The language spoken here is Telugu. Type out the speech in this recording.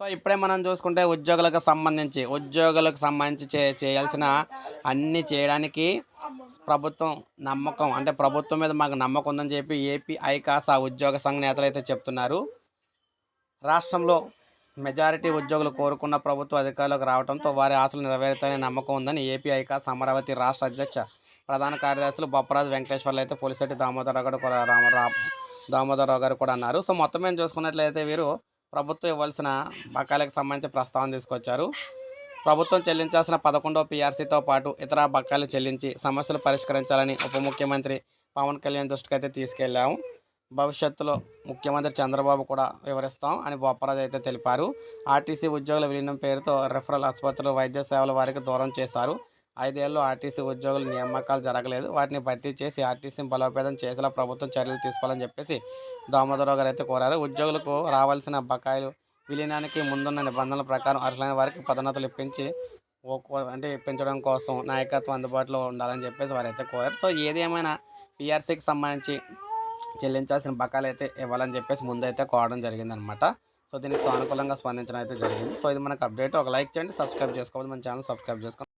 సో ఇప్పుడే మనం చూసుకుంటే ఉద్యోగులకు సంబంధించి ఉద్యోగులకు సంబంధించి చే చేయాల్సిన అన్నీ చేయడానికి ప్రభుత్వం నమ్మకం అంటే ప్రభుత్వం మీద మాకు నమ్మకం ఉందని చెప్పి ఏపీ ఐకాసా ఉద్యోగ సంఘ నేతలు అయితే చెప్తున్నారు. రాష్ట్రంలో మెజారిటీ ఉద్యోగులు కోరుకున్న ప్రభుత్వ అధికారులకు రావడంతో వారి ఆశలు నెరవేరుతాయనే నమ్మకం ఉందని ఏపీ ఐకాస్ అమరావతి రాష్ట్ర అధ్యక్ష ప్రధాన కార్యదర్శులు బొప్పరాజు వెంకటేశ్వర్లు అయితే పులిశెట్టి దామోదరరావు గారు కూడా రామరావు దామోదరరావు గారు కూడా అన్నారు. సో మొత్తం మేము చూసుకున్నట్లయితే వీరు ప్రభుత్వం ఇవ్వాల్సిన బకాయిలకు సంబంధించి ప్రస్తావన తీసుకొచ్చారు. ప్రభుత్వం చెల్లించాల్సిన పదకొండవ పీఆర్సీతో పాటు ఇతర బకాయిలు చెల్లించి సమస్యలు పరిష్కరించాలని ఉప ముఖ్యమంత్రి పవన్ కళ్యాణ్ దృష్టికి అయితే తీసుకెళ్ళాము భవిష్యత్తులో ముఖ్యమంత్రి చంద్రబాబు కూడా వివరిస్తాం అని బొప్పరాజు అయితే తెలిపారు. ఆర్టీసీ ఉద్యోగుల విలీనం పేరుతో రెఫరల్ ఆసుపత్రులు వైద్య సేవల వారికి దూరం చేశారు. ఐదేళ్ళు ఆర్టీసీ ఉద్యోగుల నియామకాలు జరగలేదు. వాటిని భర్తీ చేసి ఆర్టీసీని బలోపేతం చేసేలా ప్రభుత్వం చర్యలు తీసుకోవాలని చెప్పేసి దామోదరరావు గారు అయితే కోరారు. ఉద్యోగులకు రావాల్సిన బకాయిలు విలీనానికి ముందున్న నిబంధనల ప్రకారం అర్హులైన వారికి పదోన్నతులు ఇప్పించి అంటే ఇప్పించడం కోసం నాయకత్వం అందుబాటులో ఉండాలని చెప్పేసి వారైతే కోరారు. సో ఏది ఏమైనా పిఆర్సీకి సంబంధించి చెల్లించాల్సిన బకాయిలు అయితే ఇవ్వాలని చెప్పేసి ముందైతే కోవడం జరిగిందనమాట. సో దీనికి సానుకూలంగా స్పందించడం అయితే జరిగింది. సో ఇది మనకు అప్డేట్. ఒక లైక్ చేయండి సబ్స్క్రైబ్ చేసుకోవాలి మన ఛానల్ సబ్స్క్రైబ్ చేసుకోండి